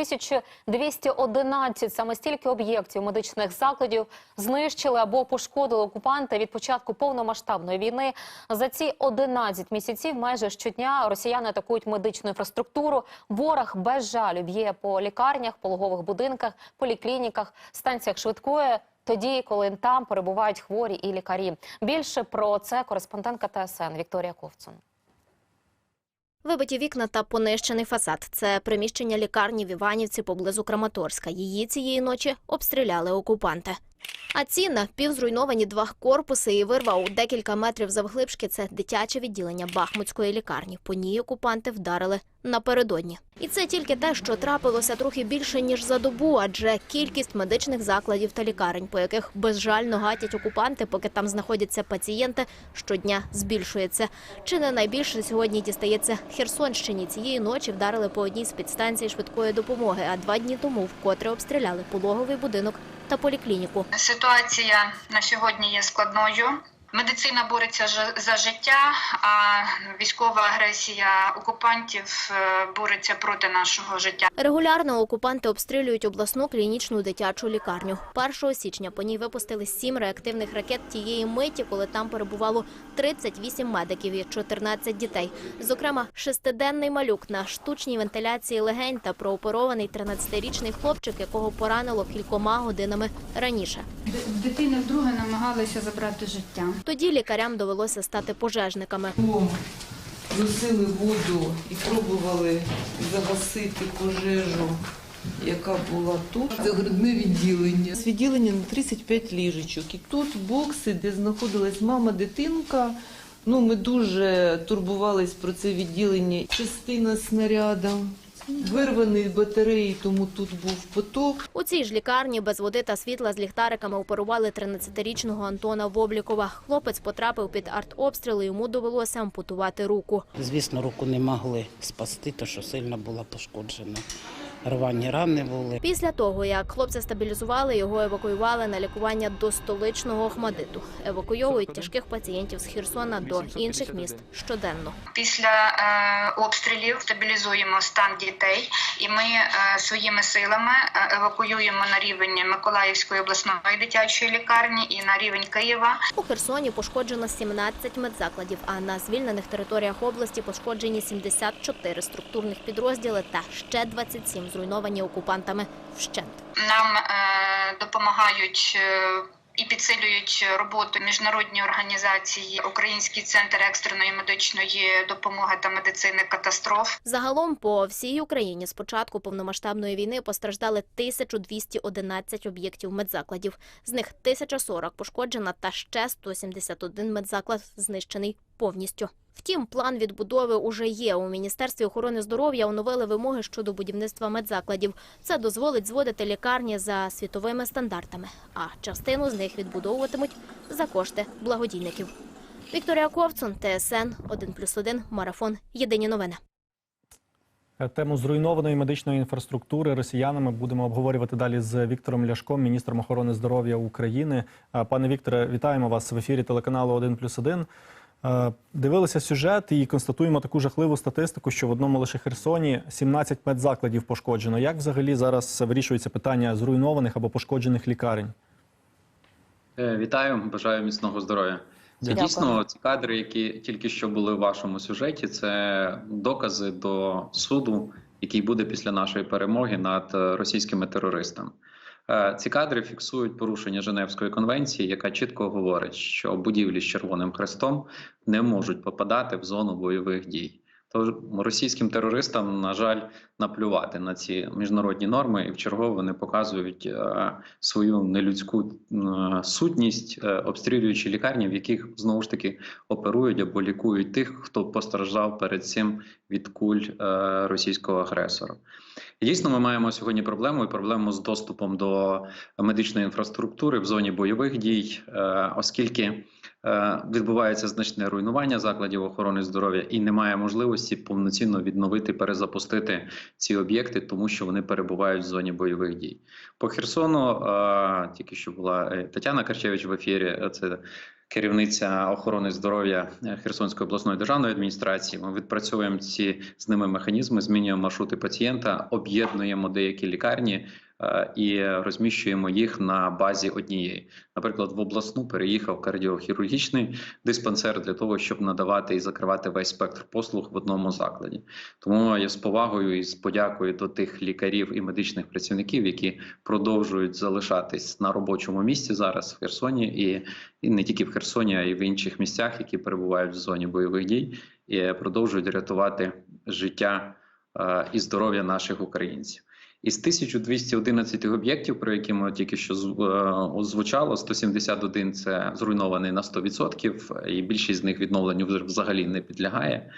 1211 саме стільки об'єктів медичних закладів знищили або пошкодили окупанти від початку повномасштабної війни. За ці 11 місяців майже щодня росіяни атакують медичну інфраструктуру. Ворог без жалю б'є по лікарнях, пологових будинках, поліклініках, станціях швидкої. Тоді, коли там перебувають хворі і лікарі. Більше про це кореспондентка ТСН Вікторія Ковцун. Вибиті вікна та понищений фасад – це приміщення лікарні в Іванівці поблизу Краматорська. Її цієї ночі обстріляли окупанти. А ці напівзруйновані два корпуси і вирва у декілька метрів завглибшки – це дитяче відділення Бахмутської лікарні. По ній окупанти вдарили напередодні. І це тільки те, що трапилося трохи більше, ніж за добу, адже кількість медичних закладів та лікарень, по яких безжально гатять окупанти, поки там знаходяться пацієнти, щодня збільшується. Чи не найбільше сьогодні дістається Херсонщині. Цієї ночі вдарили по одній з підстанцій швидкої допомоги, а два дні тому вкотре обстріляли пологовий будинок та поліклініку. Ситуація на сьогодні є складною. Медицина бореться ж- за життя, а військова агресія окупантів е, бореться проти нашого життя. Регулярно окупанти обстрілюють обласну клінічну дитячу лікарню. 1 січня по ній випустили сім реактивних ракет тієї миті, коли там перебувало 38 медиків і 14 дітей. Зокрема, шестиденний малюк на штучній вентиляції легень та прооперований 13-річний хлопчик, якого поранило кількома годинами раніше. Д- Дитини вдруге намагалися забрати життя. Тоді лікарям довелося стати пожежниками. Носили воду і пробували загасити пожежу, яка була тут. Це грудне відділення. З відділення на 35 ліжечок. І тут бокси, де знаходилась мама, дитинка. Ну, ми дуже турбувались про це відділення. Частина снаряда, вирвані батареї, тому тут був поток. У цій ж лікарні без води та світла з ліхтариками оперували 13-річного Антона Воблікова. Хлопець потрапив під артобстріли, йому довелося ампутувати руку. Звісно, руку не могли спасти, тому що сильно була пошкоджена. Рвані рани були. Після того, як хлопця стабілізували, його евакуювали на лікування до столичного Охмадиту. Евакуйовують тяжких пацієнтів з Херсона до інших міст щоденно. Після е, обстрілів стабілізуємо стан дітей, і ми е, своїми силами е, евакуюємо на рівень Миколаївської обласної дитячої лікарні і на рівень Києва. У Херсоні пошкоджено 17 медзакладів, а на звільнених територіях області пошкоджені 74 структурних підрозділи та ще 27 зруйновані окупантами вщент. Нам е, допомагають. е, і підсилюють роботу міжнародні організації, Український центр екстреної медичної допомоги та медицини катастроф. Загалом по всій Україні з початку повномасштабної війни постраждали 1211 об'єктів медзакладів. З них 1040 пошкоджена та ще 171 медзаклад знищений повністю. Втім, план відбудови уже є. У Міністерстві охорони здоров'я оновили вимоги щодо будівництва медзакладів. Це дозволить зводити лікарні за світовими стандартами, а частину з них відбудовуватимуть за кошти благодійників. Вікторія Ковцун, ТСН 1+,1, Марафон. Єдині новини. Тему зруйнованої медичної інфраструктури росіянами будемо обговорювати далі з Віктором Ляшком, міністром охорони здоров'я України. Е, Пане Вікторе, вітаємо вас в ефірі телеканалу 1+,1. Е, Дивилися сюжет і констатуємо таку жахливу статистику, що в одному лише Херсоні 17 медзакладів пошкоджено. Як взагалі зараз вирішується питання зруйнованих або пошкоджених лікарень? Е, Вітаю, бажаю міцного здоров'я. Це Дякую. дійсно ці кадри, які тільки що були в вашому сюжеті. Це докази до суду, який буде після нашої перемоги над е, російськими терористами. Е, Ці кадри фіксують порушення Женевської конвенції, яка чітко говорить, що будівлі з Червоним Хрестом не можуть попадати в зону бойових дій. Тож російським терористам, на жаль, наплювати на ці міжнародні норми, і вчергово вони показують е, свою нелюдську е, сутність, е, обстрілюючи лікарні, в яких знову ж таки оперують або лікують тих, хто постраждав перед цим від куль російського агресора. Дійсно, ми маємо сьогодні проблему і проблему з доступом до медичної інфраструктури в зоні бойових дій, оскільки відбувається значне руйнування закладів охорони здоров'я і немає можливості повноцінно відновити, перезапустити ці об'єкти, тому що вони перебувають в зоні бойових дій. По Херсону е, тільки що була е, Тетяна Карчевич в ефірі. е, Це керівниця охорони здоров'я е, Херсонської обласної державної адміністрації. Ми відпрацьовуємо ці з ними механізми, змінюємо маршрути пацієнта, об'єднуємо деякі лікарні е, і розміщуємо їх на базі однієї. Наприклад, в обласну переїхав кардіохірургічний диспансер для того, щоб надавати і закривати весь спектр послуг в одному закладі. Тому я з повагою і з подякою до тих лікарів і медичних працівників, які продовжують залишатись на робочому місці зараз в Херсоні, і, і не тільки в Херсоні, а й в інших місцях, які перебувають в зоні бойових дій, і продовжують рятувати життя е, і здоров'я наших українців. Із 1211 об'єктів, про які ми тільки що е, озвучало, 171 – це зруйнований на 100%, і більшість з них відновленню взагалі не підлягає.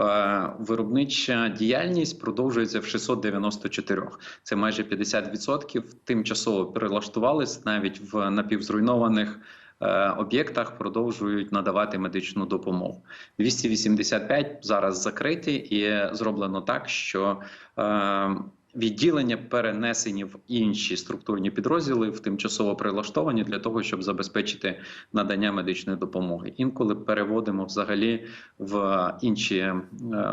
Е, Виробнича діяльність продовжується в 694. Це майже 50%. Тимчасово перелаштувались навіть в напівзруйнованих е, об'єктах продовжують надавати медичну допомогу. 285 зараз закриті і зроблено так, що відділення перенесені в інші структурні підрозділи в тимчасово прилаштовані для того, щоб забезпечити надання медичної допомоги. Інколи переводимо взагалі в інші е,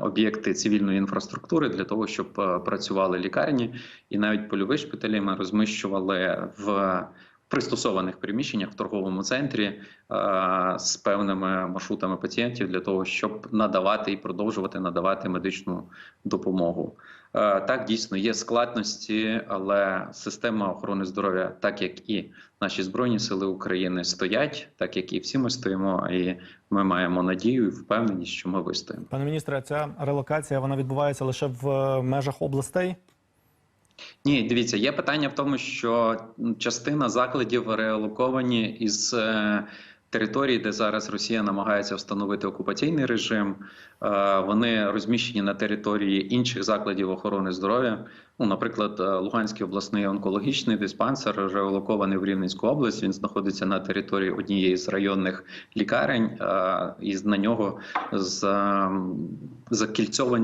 об'єкти цивільної інфраструктури для того, щоб е, працювали лікарні, і навіть польові шпиталі ми розміщували в пристосованих приміщеннях в торговому центрі е, з певними маршрутами пацієнтів для того, щоб надавати і продовжувати надавати медичну допомогу. Е, Так, дійсно є складності, але система охорони здоров'я, так як і наші збройні сили України, стоять, так як і всі ми стоїмо, і ми маємо надію і впевненість, що ми вистоїмо. Пане міністре, ця релокація вона відбувається лише в е, межах областей. Ні, дивіться, є питання в тому, що частина закладів реалоковані із територій, де зараз Росія намагається встановити окупаційний режим. Е, Вони розміщені на території інших закладів охорони здоров'я. Ну, наприклад, е, Луганський обласний онкологічний диспансер реалокований в Рівненську область. Він знаходиться на території однієї з районних лікарень, е, і на нього з ем,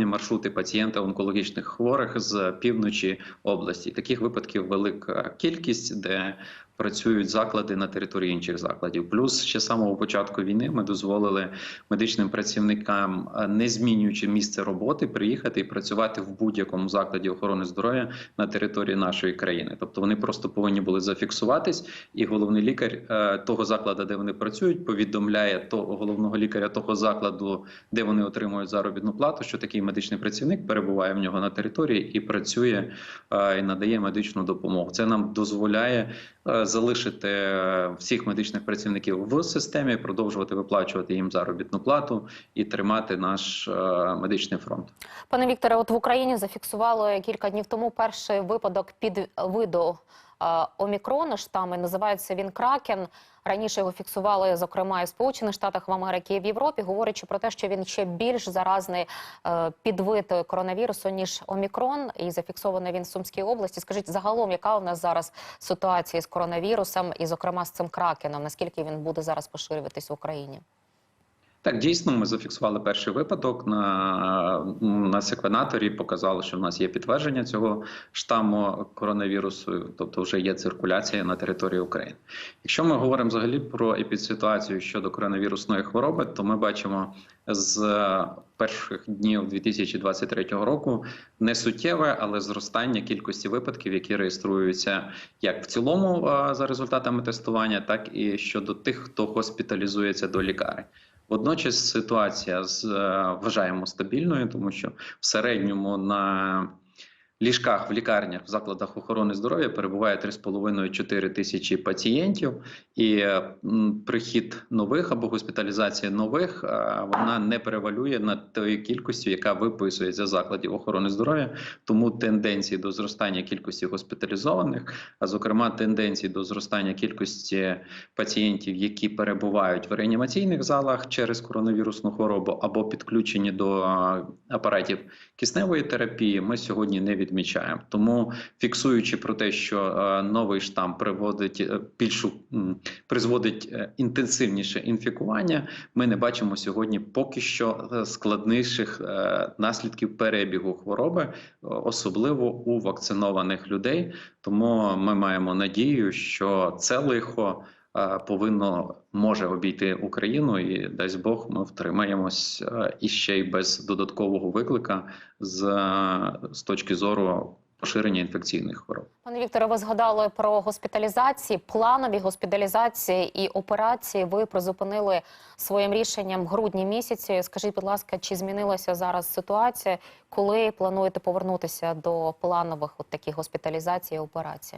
маршрути пацієнта онкологічних хворих з півночі області. Таких випадків велика кількість, де працюють заклади на території інших закладів. Плюс ще з самого початку війни ми дозволили медичним працівникам, е, не змінюючи місце роботи, приїхати і працювати в будь-якому закладі охорони здоров'я на території нашої країни. Тобто вони просто повинні були зафіксуватись, і головний лікар е, того закладу, де вони працюють, повідомляє того головного лікаря того закладу, де вони отримують заробітну плату, що такий медичний працівник перебуває в нього на території і працює е, і надає медичну допомогу. Це нам дозволяє залишити всіх медичних працівників в системі, продовжувати виплачувати їм заробітну плату і тримати наш е, медичний фронт. Пане Вікторе, от в Україні зафіксували кілька днів тому перший випадок під виду омікрону штами. Називається він Кракен. Раніше його фіксували, зокрема, і в Сполучених Штатах в Америці і в Європі, говорячи про те, що він ще більш заразний е, підвид коронавірусу ніж омікрон, і зафіксований він в Сумській області. Скажіть, загалом, яка у нас зараз ситуація з коронавірусом, і зокрема з цим кракеном? Наскільки він буде зараз поширюватись в Україні? Так, дійсно, ми зафіксували перший випадок на, на секвенаторі. Показали, що в нас є підтвердження цього штаму коронавірусу, тобто вже є циркуляція на території України. Якщо ми говоримо взагалі про епідситуацію щодо коронавірусної хвороби, то ми бачимо з перших днів 2023 року не суттєве, але зростання кількості випадків, які реєструються як в цілому за результатами тестування, так і щодо тих, хто госпіталізується до лікарень. Водночас ситуація з е, вважаємо стабільною, тому що в середньому на ліжках в лікарнях в закладах охорони здоров'я перебуває 3,5-4 тисячі пацієнтів, і е, прихід нових або госпіталізація нових е, вона не перевалює над тою кількістю, яка виписується з закладів охорони здоров'я. Тому тенденції до зростання кількості госпіталізованих, а зокрема тенденції до зростання кількості пацієнтів, які перебувають в реанімаційних залах через коронавірусну хворобу або підключені до е, апаратів кисневої терапії, ми сьогодні не від відмічаємо. Тому фіксуючи про те, що е, новий штам приводить е, більшу призводить е, інтенсивніше інфікування, ми не бачимо сьогодні поки що складніших наслідків перебігу хвороби, особливо у вакцинованих людей. Тому ми маємо надію, що це лихо повинно може обійти Україну, і дасть Бог, ми втримаємось е, і ще й без додаткового виклика з, е, з точки зору поширення інфекційних хвороб. Пане Вікторе, ви згадали про госпіталізації, планові госпіталізації і операції. Ви призупинили своїм рішенням грудні місяці. Скажіть, будь ласка, чи змінилася зараз ситуація, коли плануєте повернутися до планових от таких госпіталізацій і операцій?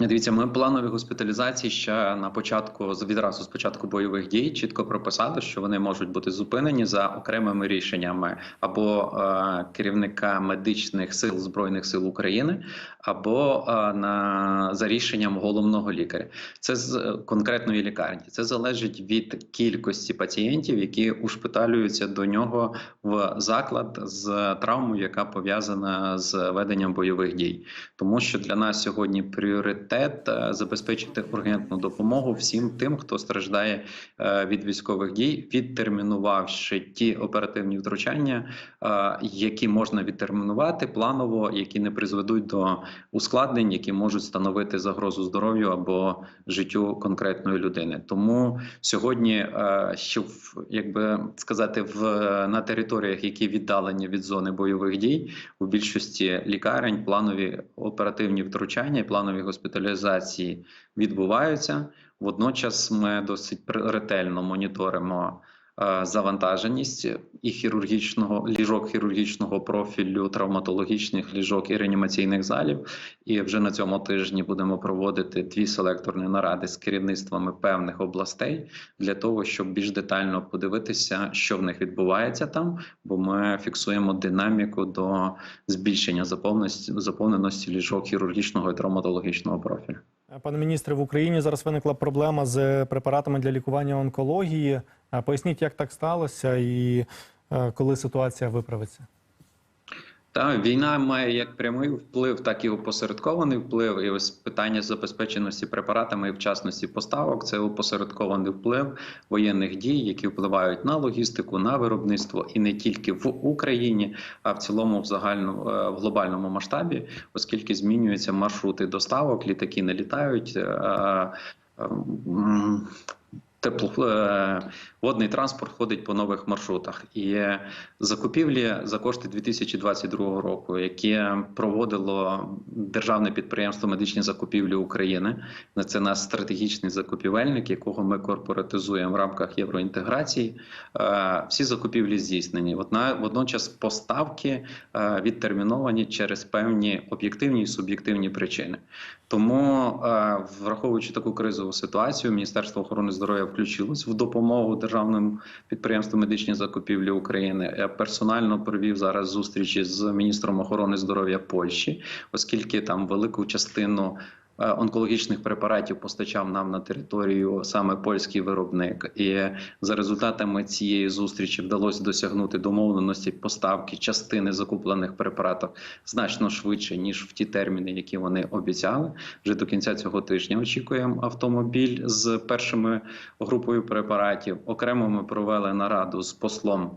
Дивіться, ми планові госпіталізації ще на початку відразу з початку бойових дій чітко прописали, що вони можуть бути зупинені за окремими рішеннями або е, керівника медичних сил збройних сил України, або е, на за рішенням головного лікаря. Це з е, конкретної лікарні. Це залежить від кількості пацієнтів, які ушпиталюються до нього в заклад з травмою, яка пов'язана з веденням бойових дій. Тому що для нас сьогодні пріоритет е, забезпечити ургентну допомогу всім тим, хто страждає е, від військових дій, відтермінувавши ті оперативні втручання, е, які можна відтермінувати планово, які не призведуть до ускладнень, які можуть становити загрозу здоров'ю або життю конкретної людини. Тому сьогодні, щоб якби сказати, в на територіях, які віддалені від зони бойових дій, у більшості лікарень планові оперативні втручання і планові госпіталізації відбуваються. Водночас ми досить ретельно моніторимо завантаженість і хірургічного ліжок хірургічного профілю, травматологічних ліжок і реанімаційних залів. І вже на цьому тижні будемо проводити дві селекторні наради з керівництвами певних областей для того, щоб більш детально подивитися, що в них відбувається там, бо ми фіксуємо динаміку до збільшення заповненості, заповненості ліжок хірургічного і травматологічного профілю. Пане міністре, в Україні зараз виникла проблема з препаратами для лікування онкології. Поясніть, як так сталося і е, коли ситуація виправиться. Та війна має як прямий вплив, так і опосередкований вплив. І ось питання забезпеченості препаратами і вчасності поставок це опосередкований вплив воєнних дій, які впливають на логістику, на виробництво і не тільки в Україні, а в цілому в загальному е, в глобальному масштабі, оскільки змінюються маршрути доставок, літаки не літають. Тепло е, водний транспорт ходить по нових маршрутах, і закупівлі за кошти 2022 року, яке проводило державне підприємство медичні закупівлі України. Це наш стратегічний закупівельник, якого ми корпоратизуємо в рамках євроінтеграції. Е, Всі закупівлі здійснені. Водночас поставки е, відтерміновані через певні об'єктивні і суб'єктивні причини. Тому, враховуючи таку кризову ситуацію, Міністерство охорони здоров'я включилось в допомогу державним підприємству медичні закупівлі України. Я персонально провів зараз зустрічі з міністром охорони здоров'я Польщі, оскільки там велику частину. Е, Онкологічних препаратів постачав нам на територію саме польський виробник, і за результатами цієї зустрічі вдалося досягнути домовленості поставки частини закуплених препаратів значно швидше ніж в ті терміни, які вони обіцяли. Вже до кінця цього тижня очікуємо автомобіль з першими групою препаратів. Окремо ми провели нараду з послом.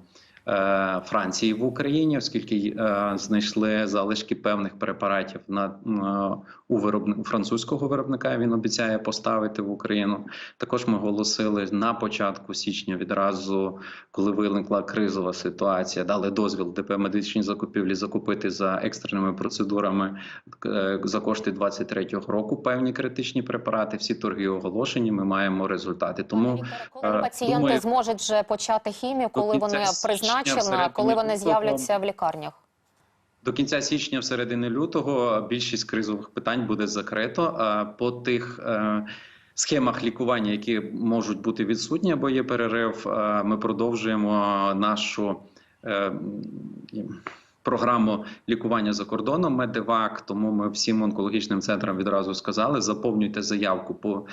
Е, Франції в Україні, оскільки е, знайшли залишки певних препаратів на е, у виробни, у французького виробника. Він обіцяє поставити в Україну. Також ми оголосили на початку січня, відразу коли виникла кризова ситуація, дали дозвіл ДП медичні закупівлі закупити за екстреними процедурами за кошти 23-го року певні критичні препарати. Всі торги оголошені. Ми маємо результати. Тому коли пацієнти думаю- зможуть вже почати хімію, коли вони січня, всередині коли вони з'являться в лікарнях? До кінця січня, в середини лютого, більшість кризових питань буде закрито. А по тих е, схемах лікування, які можуть бути відсутні або є перерив, е, ми продовжуємо нашу. е, Програму лікування за кордоном Медивак, тому ми всім онкологічним центрам відразу сказали: заповнюйте заявку по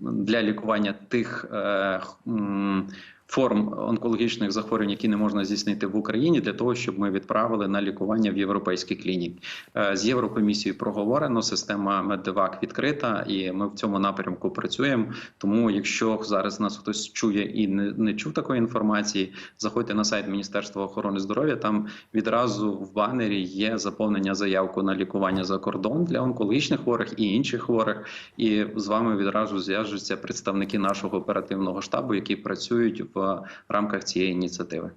для лікування тих е, м, форм онкологічних захворювань, які не можна здійснити в Україні, для того, щоб ми відправили на лікування в європейські клініки. Е, З Єврокомісією проговорено, система Меддевак відкрита, і ми в цьому напрямку працюємо. Тому, якщо зараз нас хтось чує і не, не чув такої інформації, заходьте на сайт Міністерства охорони здоров'я. Там відразу в банері є заповнення заявку на лікування за кордон для онкологічних хворих і інших хворих. І з вами відразу зв'яжуться представники нашого оперативного штабу, які працюють в рамках цієї ініціативи.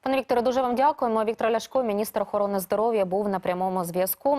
Пане Вікторе, дуже вам дякуємо. Віктор Ляшко, міністр охорони здоров'я, був на прямому зв'язку.